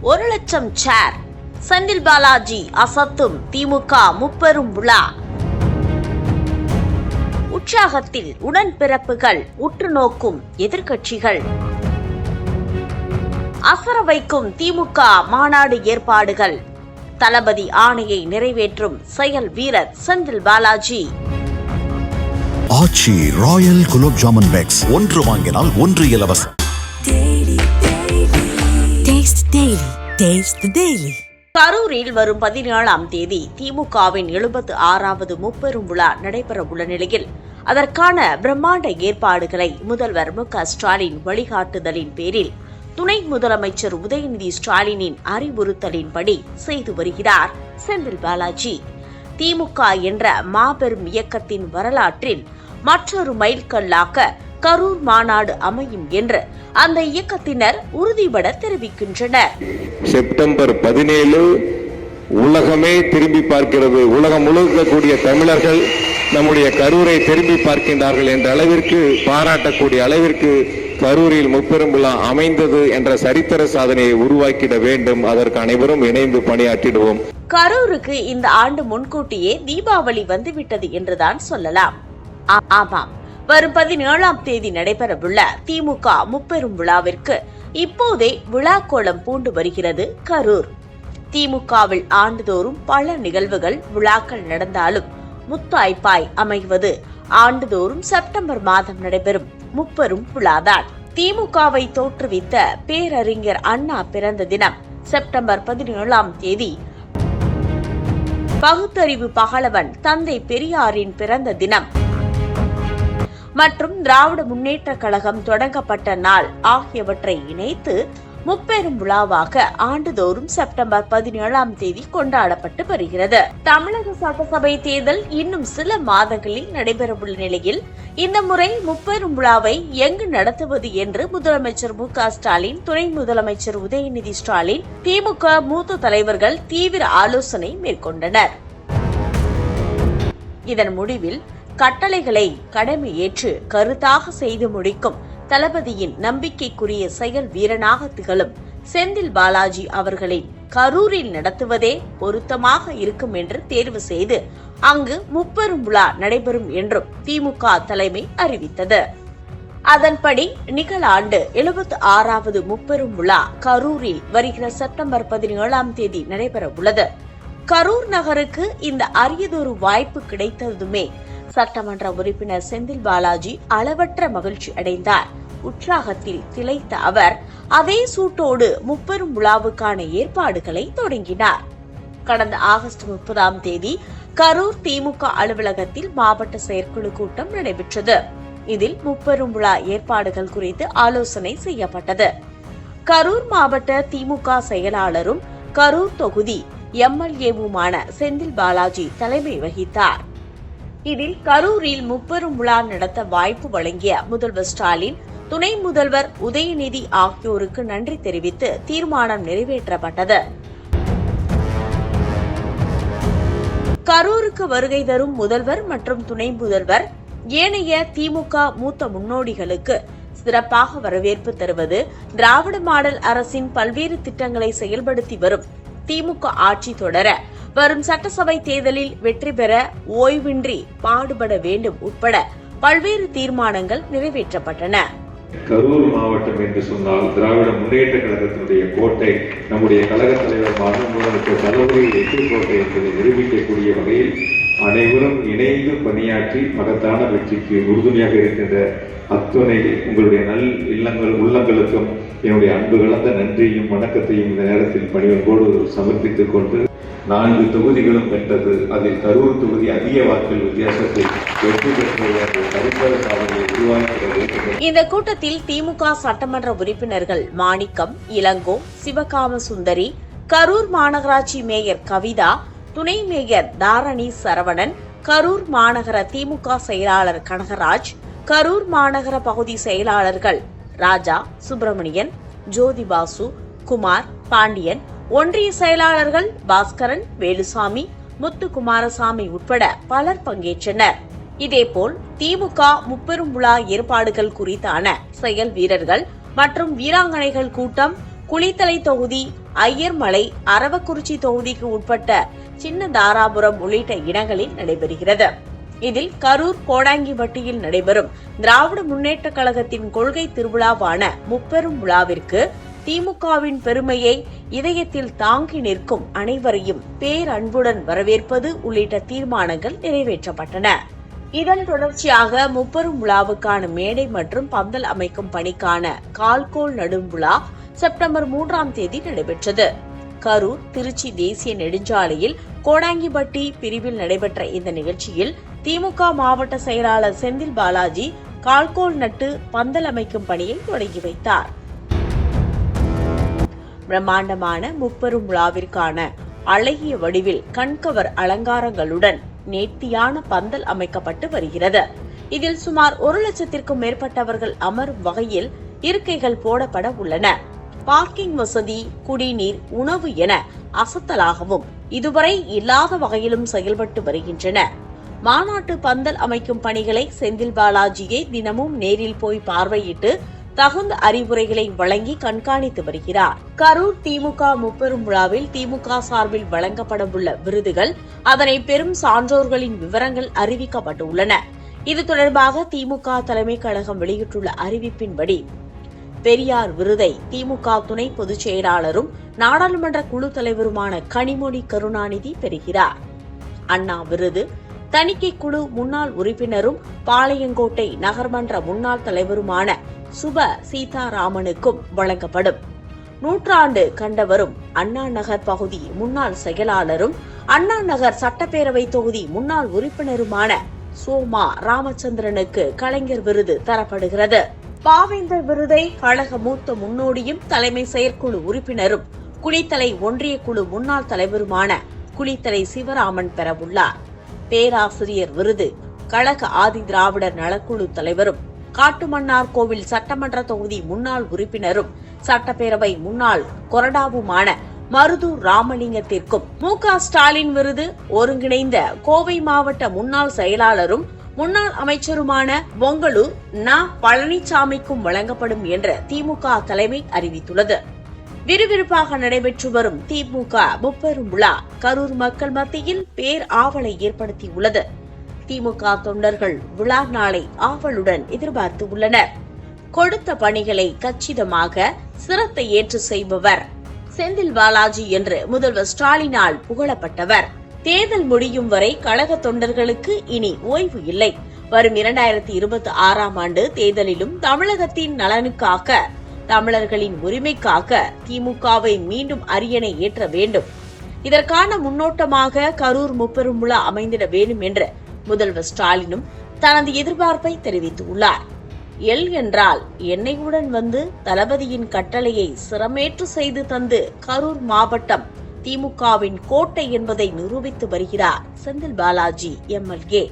ஒரு லட்சம் சேர். செந்தில் பாலாஜி அசத்தும் திமுக முப்பெரும் விழா உற்சாகத்தில் உடன்பிறப்புகள் உற்று நோக்கும் எதிர்கட்சிகள் அசர வைக்கும் திமுக மாநாடு ஏற்பாடுகள். தளபதி ஆணையை நிறைவேற்றும் செயல் வீரர் செந்தில் பாலாஜி. ஆச்சி ராயல் குலோப் ஜாமன் பேக்ஸ் ஒன்று வாங்கினால் ஒன்று இலவசம். டேஸ்ட் டெய்லி டேஸ்ட் டெய்லி கரூரில் வரும் பதினேழாம் தேதி திமுகவின் எழுபத்து ஆறாவது முப்பெரும் விழா நடைபெற உள்ள நிலையில் அதற்கான பிரம்மாண்ட ஏற்பாடுகளை முதல்வர் மு ஸ்டாலின் வழிகாட்டுதலின் பேரில் துணை முதலமைச்சர் உதயநிதி ஸ்டாலினின் அறிவுறுத்தலின்படி செய்து வருகிறார் செந்தில் பாலாஜி. திமுக என்ற மாபெரும் இயக்கத்தின் வரலாற்றில் மற்றொரு மைல்கல்லாக கரூர் மாநாடு அமையும் என்று அந்த இயக்கத்தினர் உறுதிபட தெரிவிக்கின்றனர். செப்டம்பர் பதினேழு உலகமே திரும்பி பார்க்கிறது. உலகம் முழுக்க கூடிய தமிழர்கள் நம்முடைய கரூரை திரும்பி பார்க்கின்றார்கள் என்ற அளவிற்கு பாராட்டக்கூடிய அளவிற்கு கரூரில் முப்பெரும் விழா அமைந்தது என்ற சரித்திர சாதனையை உருவாக்கிட வேண்டும். அதற்கு அனைவரும் இணைந்து பணியாற்றிடுவோம். கரூருக்கு இந்த ஆண்டு முன்கூட்டியே தீபாவளி வந்துவிட்டது என்றுதான் சொல்லலாம். ஆ- ஆமாம். வரும் பதினேழாம் தேதி நடைபெறவுள்ள திமுக முப்பெரும் விழாவிற்கு இப்போதே விழாக்கோலம் பூண்டு வருகிறது கரூர். திமுகவில் ஆண்டுதோறும் பல நிகழ்வுகள் விழாக்கள் நடந்தாலும் முத்தாய்ப்பாய் அமைவது ஆண்டுதோறும் செப்டம்பர் மாதம் நடைபெறும் முப்பெரும் விழாதான். திமுகவை தோற்றுவித்த பேரறிஞர் அண்ணா பிறந்த தினம் செப்டம்பர் பதினேழாம் தேதி. பகுத்தறிவு பகலவன் தந்தை பெரியாரின் பிறந்த தினம் மற்றும் திராவிட முன்னேற்றக் கழகம் தொடங்கப்பட்ட நாள் ஆகியவற்றை இணைத்து முப்பெரும் விழாவாக ஆண்டுதோறும் செப்டம்பர் பதினேழாம் தேதி கொண்டாடப்பட்டு வருகிறது. தமிழக சட்டசபை தேர்தல் இன்னும் சில மாதங்களில் நடைபெறவுள்ள நிலையில் இந்த முறை முப்பெரும் விழாவை எங்கு நடத்துவது என்று முதலமைச்சர் மு க ஸ்டாலின் துணை முதலமைச்சர் உதயநிதி ஸ்டாலின் திமுக மூத்த தலைவர்கள் தீவிர ஆலோசனை மேற்கொண்டனர். இதன் முடிவில் கட்டளைகளை கடமையேற்று கருத்தாக செய்து முடிக்கும் தளபதியின் நம்பிக்கைக்குரிய செயல் வீரனாக திகழும் செந்தில் பாலாஜி அவர்களை கரூரில் நடத்துவதே பொருத்தமாக இருக்கும் என்று தேர்வு செய்து அங்கு முப்பெரும் விழா நடைபெறும் என்றும் திமுக தலைமை அறிவித்தது. அதன்படி நிகழாண்டு எழுபத்தி ஆறாவது முப்பெரும் விழா கரூரில் வருகிற செப்டம்பர் பதினேழாம் தேதி நடைபெற உள்ளது கரூர் நகருக்கு இந்த அரியதொரு வாய்ப்பு கிடைத்ததுமே சட்டமன்ற உறுப்பினர் செந்தில் பாலாஜி அளவற்ற மகிழ்ச்சி அடைந்தார். உற்சாகத்தில் திளைத்த அவர் அதே சூட்டோடு முப்பெரும் விழாவுக்கான ஏற்பாடுகளை தொடங்கினார். கடந்த ஆகஸ்ட் முப்பதாம் தேதி கரூர் திமுக அலுவலகத்தில் மாவட்ட செயற்குழு கூட்டம் நடைபெற்றது. இதில் முப்பெரும் விழா ஏற்பாடுகள் குறித்து ஆலோசனை செய்யப்பட்டது. கரூர் மாவட்ட திமுக செயலாளரும் கரூர் தொகுதி எம்எல்ஏவுமான செந்தில் பாலாஜி தலைமை வகித்தார். இதில் கரூரில் முப்பெரும் விழா நடத்த வாய்ப்பு வழங்கிய முதல்வர் ஸ்டாலின் துணை முதல்வர் உதயநிதி ஆகியோருக்கு நன்றி தெரிவித்து தீர்மானம் நிறைவேற்றப்பட்டது. கரூருக்கு வருகை தரும் முதல்வர் மற்றும் துணை முதல்வர் ஏனைய திமுக மூத்த முன்னோடிகளுக்கு சிறப்பாக வரவேற்பு தருவது திராவிட மாடல் அரசின் பல்வேறு திட்டங்களை செயல்படுத்தி வரும் திமுக ஆட்சி தொடர வரும் சட்டசபை தேர்தலில் வெற்றி பெற ஓய்வின்றி பாடுபட வேண்டும் உட்பட பல்வேறு தீர்மானங்கள் நிறைவேற்றப்பட்டன. கரூர் மாவட்டம் என்று சொன்னால் திராவிட முன்னேற்ற கழகத்தினுடைய கோட்டை நம்முடைய கழக தலைவர் மாநில முதலமைச்சர் தளபதி எட்டு கோட்டை என்பதை நிரூபிக்கக்கூடிய வகையில் அனைவரும் இணைந்து பணியாற்றி மகத்தான வெற்றிக்கு உறுதுணையாக இருக்கின்ற அத்துணை உங்களுடைய நல் இல்லங்கள் உள்ளங்களுக்கும் என்னுடைய அன்பு கலந்த நன்றியும் வணக்கத்தையும் இந்த நேரத்தில் பணிவன்போடு சமர்ப்பித்துக் கொண்டு நான்கு தொகுதிகளும் வென்றது. அதில் கரூர் தொகுதி அதிக வாக்குகள் வித்தியாசத்தில் வெற்றி பெற்ற இந்த கூட்டத்தில் திமுக சட்டமன்ற உறுப்பினர்கள் மாணிக்கம் இளங்கோ சிவகாம சுந்தரி கரூர் மாநகராட்சி மேயர் கவிதா துணை மேயர் தாரணி சரவணன் கரூர் மாநகர திமுக செயலாளர் கனகராஜ் கரூர் மாநகர பகுதி செயலாளர்கள் ராஜா சுப்பிரமணியன் ஜோதிபாசு குமார் பாண்டியன் ஒன்றிய செயலாளர்கள் பாஸ்கரன் வேலுசாமி முத்து குமாரசாமி உட்பட பலர் பங்கேற்றனர். இதேபோல் திமுக முப்பெரும் விழா ஏற்பாடுகள் குறித்தான செயல் வீரர்கள் மற்றும் வீராங்கனைகள் கூட்டம் குளித்தலை தொகுதி ஐயர்மலை அரவக்குறிச்சி தொகுதிக்கு உட்பட்ட சின்ன தாராபுரம் உள்ளிட்ட இடங்களில் நடைபெறுகிறது. இதில் கரூர் கோடாங்கிவட்டியில் நடைபெறும் திராவிட முன்னேற்ற கழகத்தின் கொள்கை திருவிழாவான முப்பெரும் விழாவிற்கு திமுகவின் பெருமையை இதயத்தில் தாங்கி நிற்கும் அனைவரையும் பேரன்புடன் வரவேற்பது உள்ளிட்ட தீர்மானங்கள் நிறைவேற்றப்பட்டன. இதன் தொடர்ச்சியாக முப்பெரும் விழாவுக்கான மேடை மற்றும் பந்தல் அமைக்கும் பணிக்கான கால்கோள் நடும் விழா செப்டம்பர் மூன்றாம் தேதி நடைபெற்றது. கரூர் திருச்சி தேசிய நெடுஞ்சாலையில் கோடாங்கிபட்டி பிரிவில் நடைபெற்ற இந்த நிகழ்ச்சியில் திமுக மாவட்ட செயலாளர் செந்தில் பாலாஜி கால்கோல் நட்டு பந்தல் அமைக்கும் பணியை தொடங்கி வைத்தார். பிரம்மாண்டமான முப்பெரும் விழாவிற்கான அழகிய வடிவில் கண்கவர் அலங்காரங்களுடன் நேர்த்தியான பந்தல் அமைக்கப்பட்டு வருகிறது. இதில் சுமார் ஒரு லட்சத்திற்கும் மேற்பட்டவர்கள் அமரும் வகையில் இருக்கைகள் போடப்பட உள்ளன. பார்க்கிங் வசதி குடிநீர் உணவு என அசத்தலாகவும் இதுவரை இல்லாத வகையிலும் செயல்பட்டு வருகின்றன. மாநாட்டு பந்தல் அமைக்கும் பணிகளை செந்தில் பாலாஜியை தினமும் நேரில் போய் பார்வையிட்டு தகுந்த அறிவுரைகளை வழங்கி கண்காணித்து வருகிறார். கரூர் திமுக முப்பெரும் விழாவில் திமுக சார்பில் வழங்கப்படவுள்ள விருதுகள் அதனை பெறும் சான்றோர்களின் விவரங்கள் அறிவிக்கப்பட்டுள்ளன. இது தொடர்பாக திமுக தலைமை கழகம் வெளியிட்டுள்ள அறிவிப்பின்படி பெரியார் விருதை திமுக துணை பொதுச் செயலாளரும் நாடாளுமன்ற குழு தலைவருமான கனிமொழி கருணாநிதி பெறுகிறார். அண்ணா விருது தணிக்கை குழு முன்னாள் உறுப்பினரும் பாளையங்கோட்டை நகர்மன்ற முன்னாள் தலைவருமான சுப சீதாராமனுக்கும் வழங்கப்படும். நூற்றாண்டு கண்டவரும் அண்ணா நகர் பகுதி முன்னாள் செயலாளரும் அண்ணா நகர் சட்டப்பேரவை தொகுதி முன்னாள் உறுப்பினருமான சோமா ராமச்சந்திரனுக்கு கலைஞர் விருது தரப்படுகிறது. பாவேந்தர் விருதை கழக மூத்த முன்னோடியும் தலைமை செயற்குழு உறுப்பினரும் குளித்தலை ஒன்றிய குழு முன்னாள் தலைவருமான குளித்தலை சிவராமன் பெறவுள்ளார். பேராசிரியர் விருது கழக ஆதி திராவிடர் நலக்குழு தலைவரும் காட்டுமன்னார் கோவில் சட்டமன்ற தொகுதி முன்னாள் உறுப்பினரும் சட்டப்பேரவை முன்னாள் கொறடாவுமான மருதூர் ராமலிங்கத்திற்கும் மு க ஸ்டாலின் விருது ஒருங்கிணைந்த கோவை மாவட்ட முன்னாள் செயலாளரும் முன்னாள் அமைச்சருமான பொங்கலு ந பழனிசாமிக்கும் வழங்கப்படும் என்று திமுக தலைமை அறிவித்துள்ளது. விறுவிறுப்பாக நடைபெற்று வரும் திமுக முப்பெரும் விழா கரூர் மக்கள் மத்தியில் பேர் ஆவலை ஏற்படுத்தியுள்ளது. திமுக தொண்டர்கள் விழா நாளை ஆவலுடன் எதிர்பார்த்து உள்ளனர். கொடுத்த பணிகளை கச்சிதமாக சிரத்தை ஏற்று செய்பவர் செந்தில் பாலாஜி என்று முதல்வர் ஸ்டாலினால் புகழப்பட்டவர். தேர்தல் முடியும் வரை கழக தொண்டர்களுக்கு இனி ஓய்வு இல்லை. வரும் இரண்டாயிரத்தி இருபத்தி ஆறாம் ஆண்டு தேர்தலிலும் தமிழகத்தின் நலனுக்காக தமிழர்களின் உரிமைக்காக திமுகவை மீண்டும் அரியணை ஏற்ற வேண்டும். இதற்கான முன்னோட்டமாக கரூர் முப்பெரும் விழா அமைந்திட வேண்டும் என்று முதல்வர் ஸ்டாலினும் தனது எதிர்பார்ப்பை தெரிவித்துள்ளார். எல் என்றால் என்னையுடன் வந்து தளபதியின் கட்டளையை சிரமேற்று செய்து தந்து கரூர் மாவட்டம் திமுகவின் கோட்டை என்பதை நிரூபித்து வருகிறார் செந்தில் பாலாஜி எம்எல்ஏ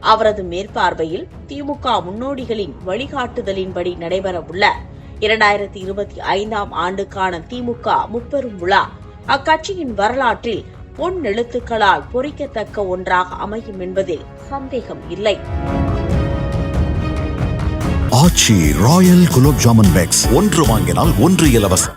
அவரது மேற்பார்வையில் திமுக முன்னோடிகளின் வழிகாட்டுதலின்படி நடைபெறவுள்ள இரண்டாயிரத்தி இருபத்தி ஐந்தாம் ஆண்டுக்கான திமுக முப்பெரும் விழா அக்கட்சியின் வரலாற்றில் பொன் எழுத்துக்களால் பொறிக்கத்தக்க ஒன்றாக அமையும் என்பதில் சந்தேகம் இல்லை. ஆச்சி ராயல் குலோப் ஜாமன் பேக்ஸ் ஒன்று வாங்கினால் ஒன்று இலவசம்.